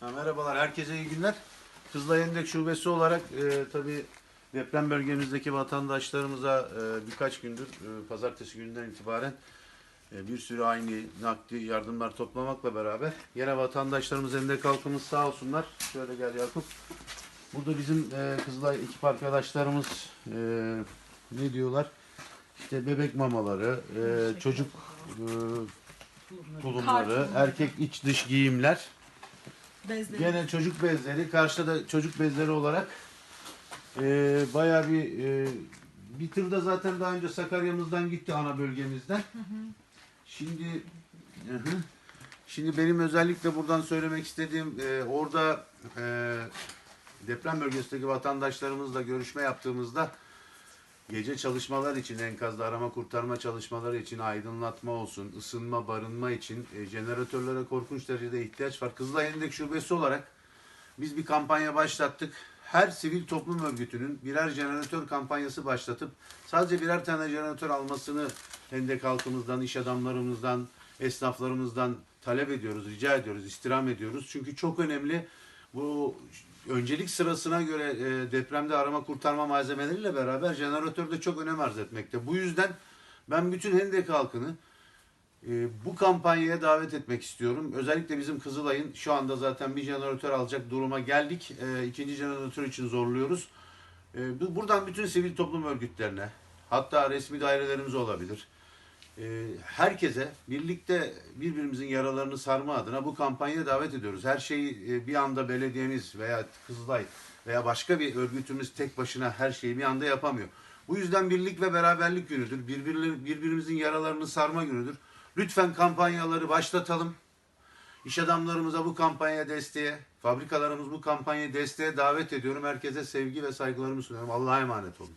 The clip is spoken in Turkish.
Ha, merhabalar, herkese iyi günler. Kızılay Endek Şubesi olarak e, tabii deprem bölgemizdeki vatandaşlarımıza e, birkaç gündür, e, pazartesi gününden itibaren e, bir sürü aynı nakdi yardımlar toplamakla beraber yine vatandaşlarımız endek halkımız sağ olsunlar. Şöyle gel Yakup. Burada bizim e, Kızılay ekip arkadaşlarımız e, ne diyorlar? İşte bebek mamaları, e, çocuk e, tulumları, erkek iç dış giyimler, Bezleri. Gene çocuk bezleri, karşıda da çocuk bezleri olarak e, bayağı bir e, bir tır da zaten daha önce Sakarya'mızdan gitti ana bölgemizden. Şimdi hı hı. şimdi benim özellikle buradan söylemek istediğim e, orada e, deprem bölgesindeki vatandaşlarımızla görüşme yaptığımızda gece çalışmalar için enkazda arama kurtarma çalışmaları için aydınlatma olsun, ısınma, barınma için e, jeneratörlere korkunç derecede ihtiyaç var. Kızılay Endek Şubesi olarak biz bir kampanya başlattık. Her sivil toplum örgütünün birer jeneratör kampanyası başlatıp sadece birer tane jeneratör almasını Hendek halkımızdan, iş adamlarımızdan, esnaflarımızdan talep ediyoruz, rica ediyoruz, istirham ediyoruz. Çünkü çok önemli bu öncelik sırasına göre e, depremde arama kurtarma malzemeleriyle beraber jeneratör de çok önem arz etmekte. Bu yüzden ben bütün Hendek halkını e, bu kampanyaya davet etmek istiyorum. Özellikle bizim Kızılay'ın şu anda zaten bir jeneratör alacak duruma geldik. E, ikinci jeneratör için zorluyoruz. E, bu- buradan bütün sivil toplum örgütlerine, hatta resmi dairelerimiz olabilir. E, herkese birlikte birbirimizin yaralarını sarma adına bu kampanyaya davet ediyoruz. Her şeyi e, bir anda belediyemiz veya Kızılay veya başka bir örgütümüz tek başına her şeyi bir anda yapamıyor. Bu yüzden birlik ve beraberlik günüdür. Birbirimizin yaralarını sarma günüdür. Lütfen kampanyaları başlatalım. İş adamlarımıza bu kampanya desteğe, fabrikalarımız bu kampanyaya desteğe davet ediyorum. Herkese sevgi ve saygılarımı sunuyorum. Allah'a emanet olun.